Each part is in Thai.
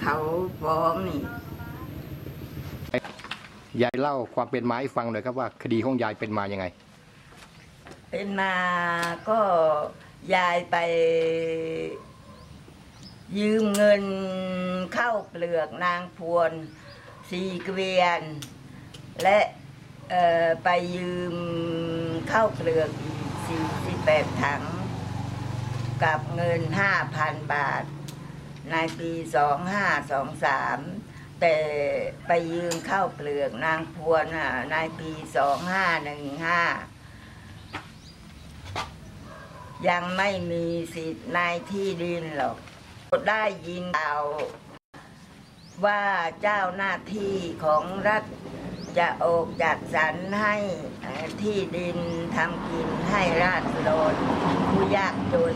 เขาฟ้องนี่ ยายเล่าความเป็นมาให้ฟังหน่อยครับว่าคดีของยายเป็นมายังไง เป็นมาก็ยายไป ยืมเงินเข้าเปลือกนางพวนสี่เกวียน และเอ่อไปยืมเข้าเปลือกอีกสี่สิบแปดถัง กับเงินห้าพันบาท ในปีสองห้าสองสามแต่ไปยืมข้าวเปลือกนางพวนอะในปีสองห้าหนึ่งห้ายังไม่มีสิทธิ์ในที่ดินหรอก ได้ยินข่าวว่าเจ้าหน้าที่ของรัฐจะออกจัดสรรให้ที่ดินทำกินให้ราษฎรผู้ยากจน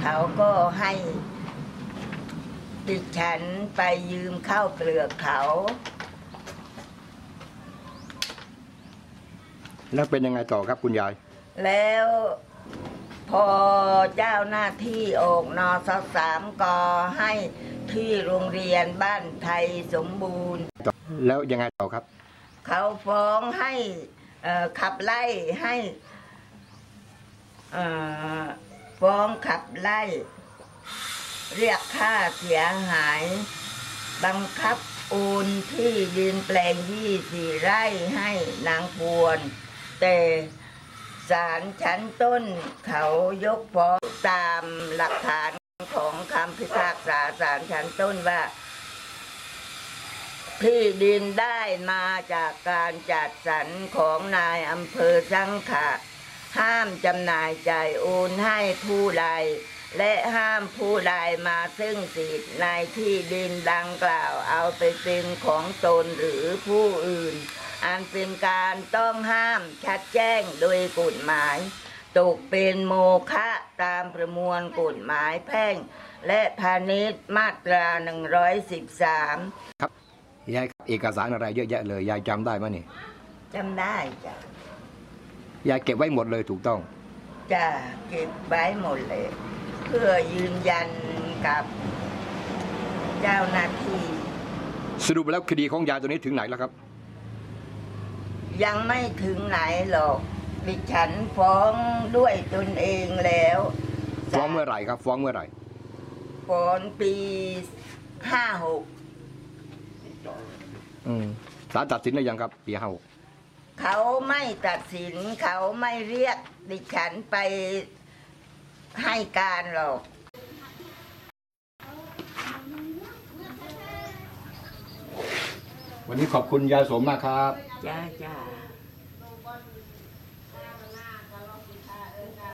เขาก็ให้ ดิฉันไปยืมเข้าเปลือกเขา แล้วเป็นยังไงต่อครับคุณยาย แล้วพอเจ้าหน้าที่ออกนอสสามกอให้ที่โรงเรียนบ้านไทยสมบูรณ์ แล้วยังไงต่อครับ เขาฟ้องให้เอ่อขับไล่ให้เอ่อฟ้องขับไล่ เรียกค่าเสียหาย บังคับโอนที่ดินแปลงยี่สี่ไร่ให้นางพวน แต่ศาลชั้นต้นเขายกฟ้องตามหลักฐานของคำพิพากษาศาลชั้นต้นว่า ที่ดินได้มาจากการจัดสรรของนายอำเภอสังขะห้ามจำหน่ายจ่ายโอนให้ผู้ใด และห้ามผู้ใดมาซึ่งสิทธิ์ในที่ดินดังกล่าวเอาไปเป็นของตนหรือผู้อื่น อันเป็นการต้องห้ามชัดแจ้งโดยกฎหมาย ตกเป็นโมฆะตามประมวลกฎหมายแพ่ง และพาณิชย์มาตรา 113 ครับยายครับเอกสารอะไรเยอะแยะเลยยายจำได้ไหมนี่จำได้จ้ะยายเก็บไว้หมดเลยถูกต้องจะเก็บไว้หมดเลย เพื่อยืนยันกับเจ้าหน้าที่ สรุปแล้วคดีของยายตัวนี้ถึงไหนแล้วครับ ยังไม่ถึงไหนหรอก ดิฉันฟ้องด้วยตนเองแล้วฟ้องเมื่อไหร่ครับ ฟ้องเมื่อไหร่ฟ้องปีห้าหกอืมศาลตัดสินแล้วยังครับ ปีห้าหกเขาไม่ตัดสินเขาไม่เรียกดิฉันไป ให้การหรอกวันนี้ขอบคุณยายสมมากครับ จ้าจ้า